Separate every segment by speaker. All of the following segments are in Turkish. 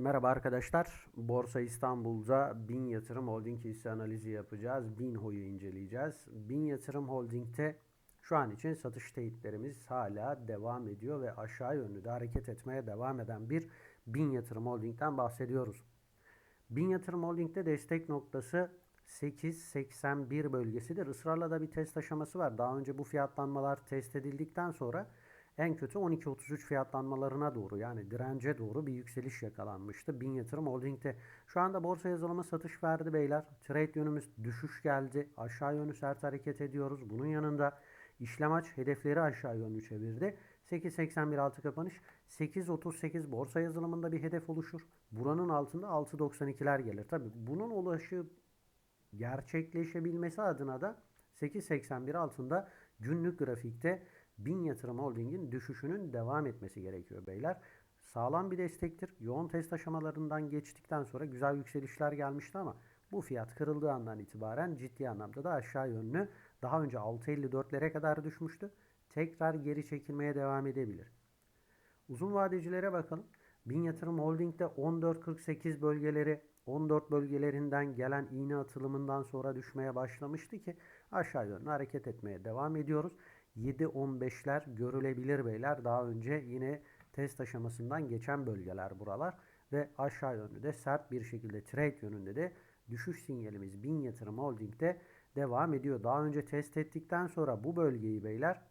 Speaker 1: Merhaba arkadaşlar. Borsa İstanbul'da Bin Yatırım Holding hisse analizi yapacağız. Binho'yu inceleyeceğiz. Bin Yatırım Holding'te şu an için satış teyitlerimiz hala devam ediyor ve aşağı yönlü de hareket etmeye devam eden bir Bin Yatırım Holding'den bahsediyoruz. Bin Yatırım Holding'de destek noktası 8.81 bölgesidir. Israrla da bir test aşaması var. Daha önce bu fiyatlanmalar test edildikten sonra en kötü 12.33 fiyatlanmalarına doğru yani dirence doğru bir yükseliş yakalanmıştı. Bin Yatırım Holding'de şu anda borsa yazılımı satış verdi beyler. Trade yönümüz düşüş geldi. Aşağı yönlü sert hareket ediyoruz. Bunun yanında işlem aç hedefleri aşağı yönlü çevirdi. 8.81 altı kapanış. 8.38 borsa yazılımında bir hedef oluşur. Buranın altında 6.92'ler gelir. Tabi bunun ulaşı gerçekleşebilmesi adına da 8.81 altında günlük grafikte Bin Yatırım Holding'in düşüşünün devam etmesi gerekiyor beyler. Sağlam bir destektir. Yoğun test aşamalarından geçtikten sonra güzel yükselişler gelmişti ama bu fiyat kırıldığı andan itibaren ciddi anlamda da aşağı yönlü daha önce 6.54'lere kadar düşmüştü. Tekrar geri çekilmeye devam edebilir. Uzun vadecilere bakalım. Bin Yatırım Holding'de 14.48 bölgeleri 14 bölgelerinden gelen iğne atılımından sonra düşmeye başlamıştı ki aşağı yönlü hareket etmeye devam ediyoruz. 7-15'ler görülebilir beyler. Daha önce yine test aşamasından geçen bölgeler buralar. Ve aşağı yönlü de sert bir şekilde trade yönünde de düşüş sinyalimiz Bin Yatırım Holding'de devam ediyor. Daha önce test ettikten sonra bu bölgeyi beyler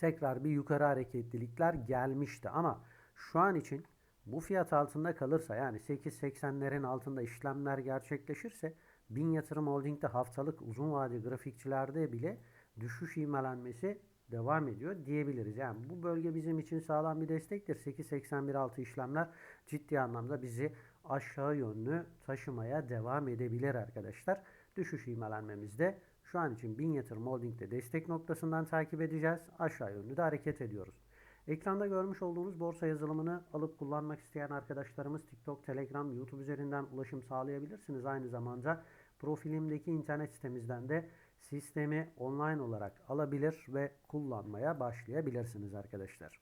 Speaker 1: tekrar bir yukarı hareketlilikler gelmişti. Ama şu an için bu fiyat altında kalırsa yani 8.80'lerin altında işlemler gerçekleşirse Bin Yatırım Holding'de haftalık uzun vade grafikçilerde bile düşüş ivmelenmesi devam ediyor diyebiliriz. Yani bu bölge bizim için sağlam bir destektir. 8.81 işlemler ciddi anlamda bizi aşağı yönlü taşımaya devam edebilir arkadaşlar. Düşüş ivmelenmemizde şu an için Bin Yatırım Holding'de destek noktasından takip edeceğiz. Aşağı yönlü de hareket ediyoruz. Ekranda görmüş olduğunuz borsa yazılımını alıp kullanmak isteyen arkadaşlarımız TikTok, Telegram, YouTube üzerinden ulaşım sağlayabilirsiniz. Aynı zamanda profilimdeki internet sitemizden de sistemi online olarak alabilir ve kullanmaya başlayabilirsiniz arkadaşlar.